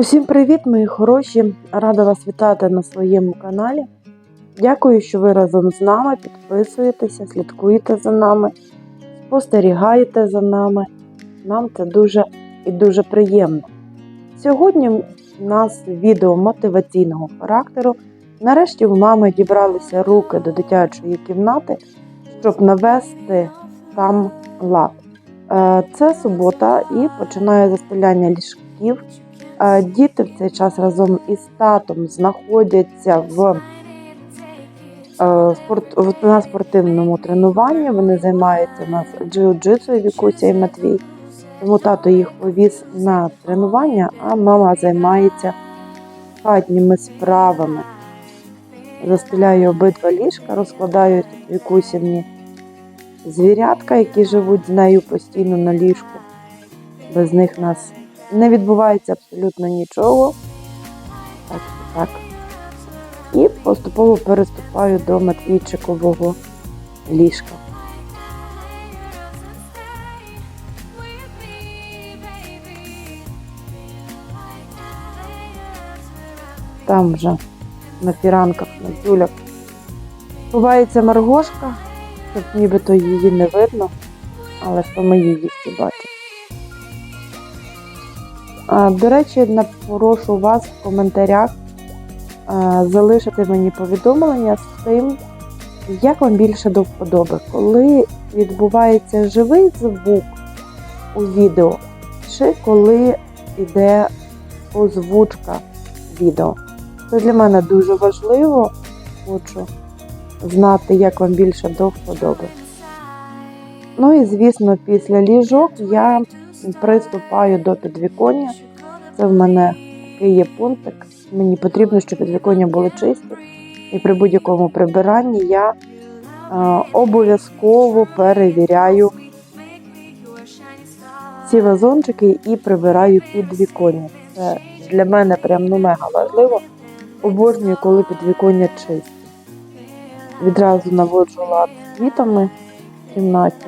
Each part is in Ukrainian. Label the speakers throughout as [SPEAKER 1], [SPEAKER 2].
[SPEAKER 1] Усім привіт, мої хороші! Рада вас вітати на своєму каналі. Дякую, що ви разом з нами підписуєтеся, слідкуєте за нами, спостерігаєте за нами. Нам це дуже і дуже приємно. Сьогодні у нас відео мотиваційного характеру. Нарешті у мами дібралися руки до дитячої кімнати, щоб навести там лад. Е, Це субота і починає застеляння ліжків. Е, Діти в цей час разом із татом знаходяться в е, спорт, на спортивному тренуванні. Вони займаються у нас джиу-джитсу, Вікуся і Матвій. Тому тато їх повіз на тренування, а мама займається хатніми справами. Застеляю обидва ліжка, розкладаю Вікусівні звірятка, які живуть з нею постійно на ліжку. Без них нас не відбувається абсолютно нічого. Так, так. І поступово переступаю до Матвійчикового ліжка. Там вже на фіранках, на тюлях ховається Маргошка, щоб нібито її не видно, але що ми її всі бачимо. До речі, напрошу вас в коментарях залишити мені повідомлення з тим, як вам більше до вподоби, коли відбувається живий звук у відео, чи коли йде озвучка відео. Це для мене дуже важливо. Хочу знати, як вам більше до вподоби. Ну і звісно, після ліжок я приступаю до підвіконня. Це в мене такий є пунктик. Мені потрібно, щоб підвіконня були чисті. І при будь-якому прибиранні я е, обов'язково перевіряю ці вазончики і прибираю підвіконня. Це для мене прям ну мега важливо. Обожнюю, коли підвіконня чисті. Відразу наводжу лад квітами в кімнаті.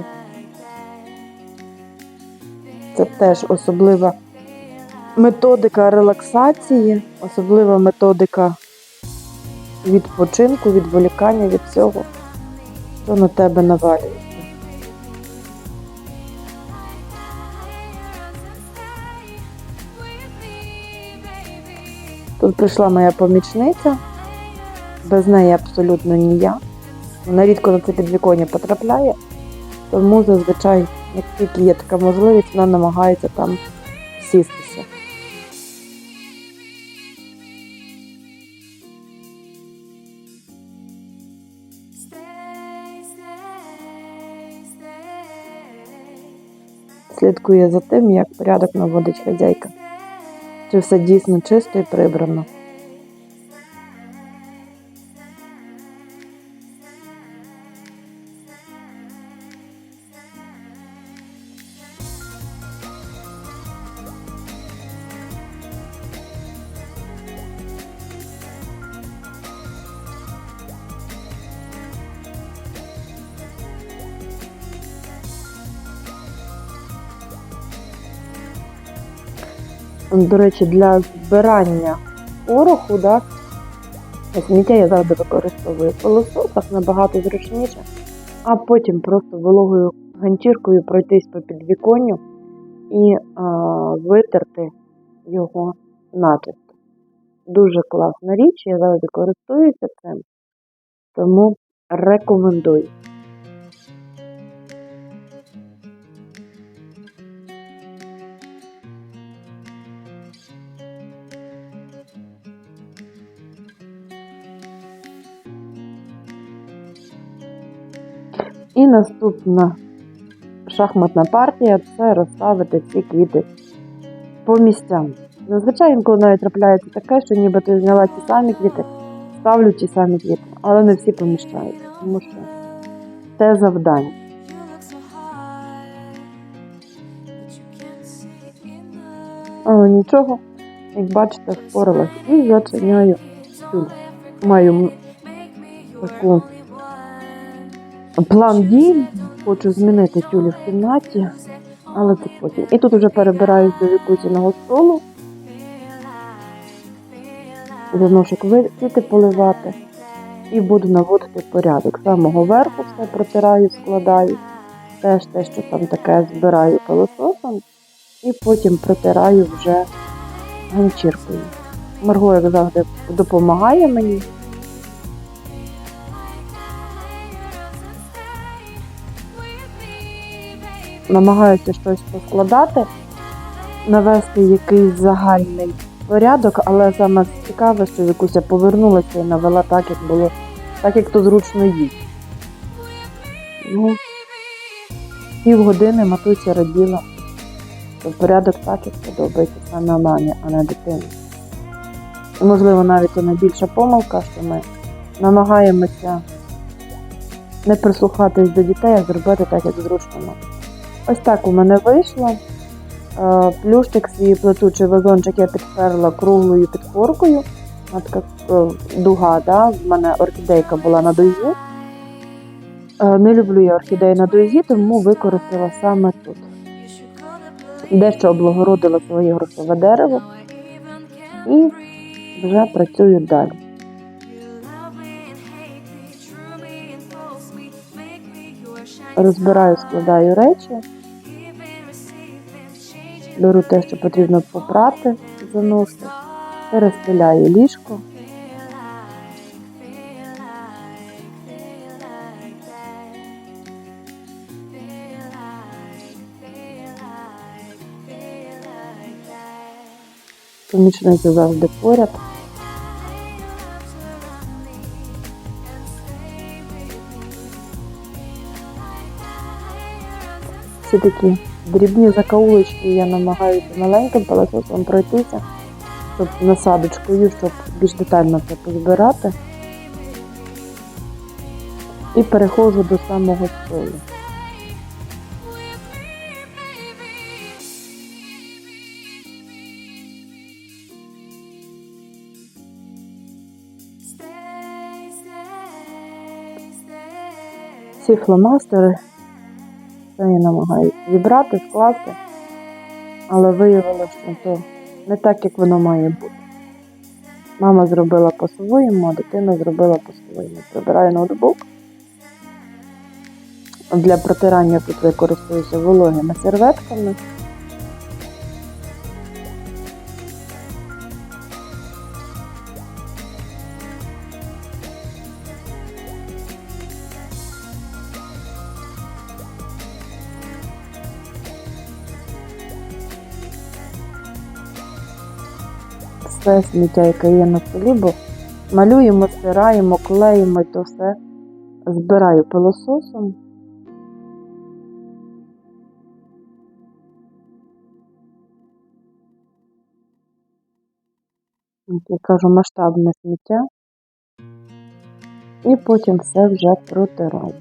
[SPEAKER 1] Це теж особлива методика релаксації, особлива методика відпочинку, відволікання від всього, що на тебе навалюється. Тут прийшла моя помічниця, без неї абсолютно ніяк. Вона рідко на це підвіконня потрапляє, тому зазвичай, як тільки є така можливість, вона намагається там сістися. Слідкує за тим, як порядок наводить хазяйка. Чи все дійсно чисто і прибрано. До речі, для збирання пороху, да, сміття я завжди використовую пилососах набагато зручніше, а потім просто вологою ганчіркою пройтись по підвіконню і а, витерти його начисто. Дуже класна річ, я завжди користуюся цим, тому рекомендую. Наступна шахматна партія це розставити ці квіти по місцям. Зазвичай інколи навіть трапляється таке, що ніби ти зняла ті самі квіти, ставлю ті самі квіти, але не всі поміщаються, тому що це завдання. Але нічого, як бачите, впоралась і зачиняю тюль. Маю таку план дій. Хочу змінити тюлі в кімнаті, але це потім. І тут вже перебираюсь до вікусіного столу. заношу квіти поливати і буду наводити порядок. З самого верху все протираю, складаю. Теж те, що там таке збираю пилососом, і потім протираю вже ганчіркою. Марго, як завжди, допомагає мені. Намагаюся щось поскладати, навести якийсь загальний порядок, але саме цікаве, що Вікуся повернулася і навела так, як було, так як то зручно їй. Ну, півгодини матуся раділа, що порядок так, як подобається саме мамі, а не дитині. І, можливо, навіть це найбільша помилка, що ми намагаємося не прислухатись до дітей, а зробити так, як зручно. Ось так у мене вийшло. Е, Плюштик свій плетучий вазончик я підперла круглою підпоркою. Вона така е, дуга, да? в мене орхідейка була на дузі. Е, Не люблю я орхідеї на дузі, тому використала саме тут. Дещо облагородила своє грошове дерево і вже працюю далі. Розбираю, складаю речі, беру те, що потрібно попрати, заношу, перестеляю ліжко. Помічниця завжди поряд. Всі такі дрібні закаулочки я намагаюся маленьким пилососом пройтися, щоб насадочкою, щоб більш детально це позбирати. І переходжу до самого столу. Всі фломастери це я намагаюся зібрати, скласти, але виявилося, що то не так, як воно має бути. Мама зробила по-своєму, а дитина зробила по-своєму. Прибираю ноутбук. Для протирання тут використовуюся вологими серветками. Все сміття, яке є на столі, бо малюємо, стираємо, клеїмо, то все збираю пилососом. Я кажу, масштабне сміття. І потім все вже протираю.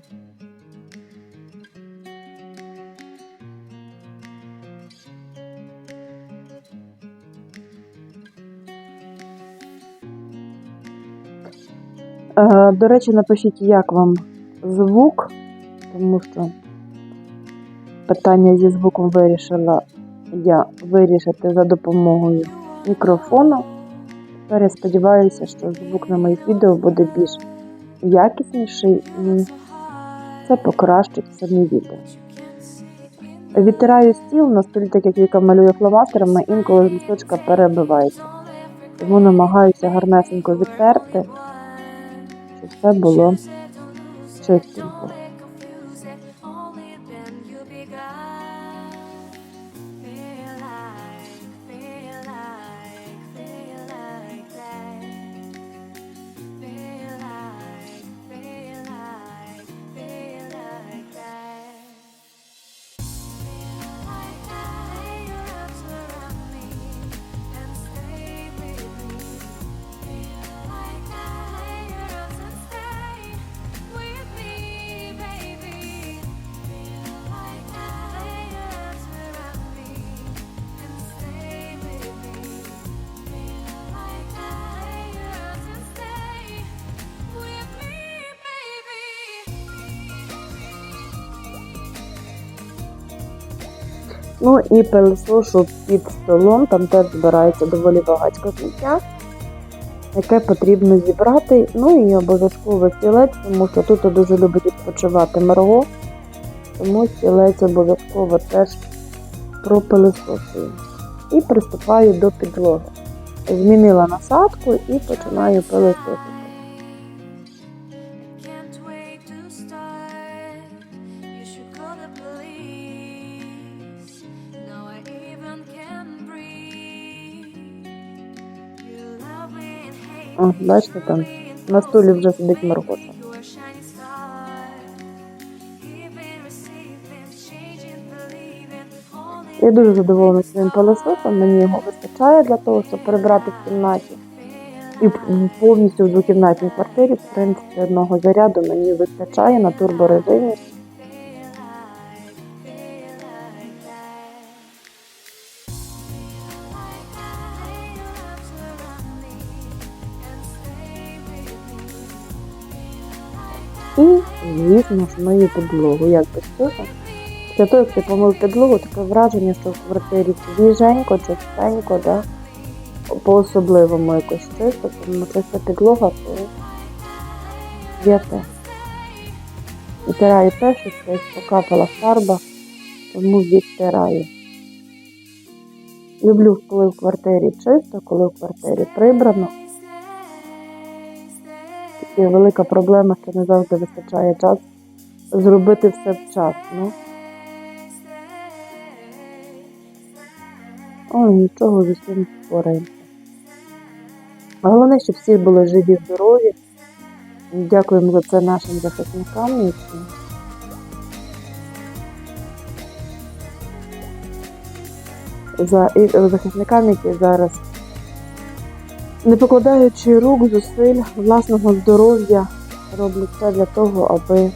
[SPEAKER 1] До речі, напишіть, як вам звук, тому що питання зі звуком вирішила я вирішити за допомогою мікрофону. Тепер я сподіваюся, що звук на моїх відео буде більш якісніший і це покращить самі відео. Відтираю стіл на столі, так як Віка малює фломастерами, інколи лісточка перебивається. Тому намагаюся гарнесенько відтерти щоб все було чистенько. Ну і пилосошу під столом, там теж збирається доволі багатько сміття. яке потрібно зібрати. Ну і обов'язково стілець, тому що тут дуже любить відпочивати Марго. Тому стілець обов'язково теж пропилисосую. І приступаю до підлоги. Змінила насадку і починаю пилисосити. О, бачите, там на стулі вже сидить.
[SPEAKER 2] Only
[SPEAKER 1] Я дуже задоволена своїм пилососом, мені його вистачає для того, щоб прибрати в кімнаті. І повністю в двокімнатній квартирі, в принципі, одного заряду мені вистачає на турборежимі. Звісно ж, мою підлогу. Як без цього. Після того, як ти помив підлогу, таке враження, що в квартирі свіженько, чистенько, да? по-особливому якось чисто, тому ця підлога, то святе. Відтираю те, що десь покапала фарба, тому відтираю. Люблю, коли в квартирі чисто, коли в квартирі прибрано. І велика проблема, що не завжди вистачає часу зробити все вчасно. Ой, нічого з усім впораємося. Головне, щоб всі були живі, здорові. Дякуємо за це нашим захисникам. які За захисникам, які зараз, не покладаючи рук, зусиль, власного здоров'я, роблять все для того, аби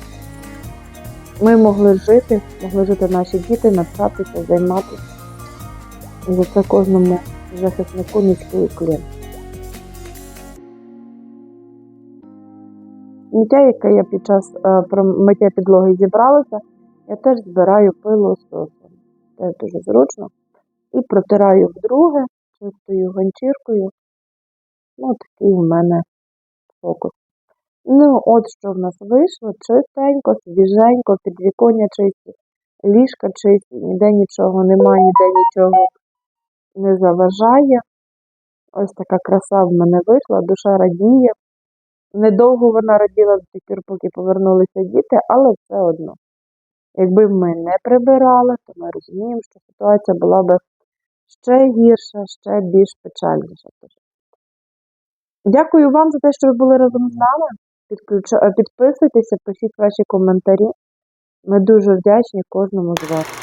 [SPEAKER 1] ми могли жити, могли жити наші діти, навчатися, займатися. І за це кожному захиснику низький уклін. Сміття, яке я під час е, миття підлоги зібралася, я теж збираю пилососом. Теж дуже зручно. І протираю вдруге чистою ганчіркою. Ну, такий в мене фокус. Ну, от що в нас вийшло: чистенько, свіженько, підвіконня чисті, ліжка чисті, ніде нічого немає, ніде нічого не заважає. Ось така краса в мене вийшла, душа радіє. Недовго вона раділа до тих пір, поки повернулися діти, але все одно. Якби ми не прибирали, то ми розуміємо, що ситуація була б ще гірша, ще більш печальніша. Дякую вам за те, що ви були разом з нами. Підключ- е, Підписуйтеся, пишіть ваші коментарі. Ми дуже вдячні кожному з вас.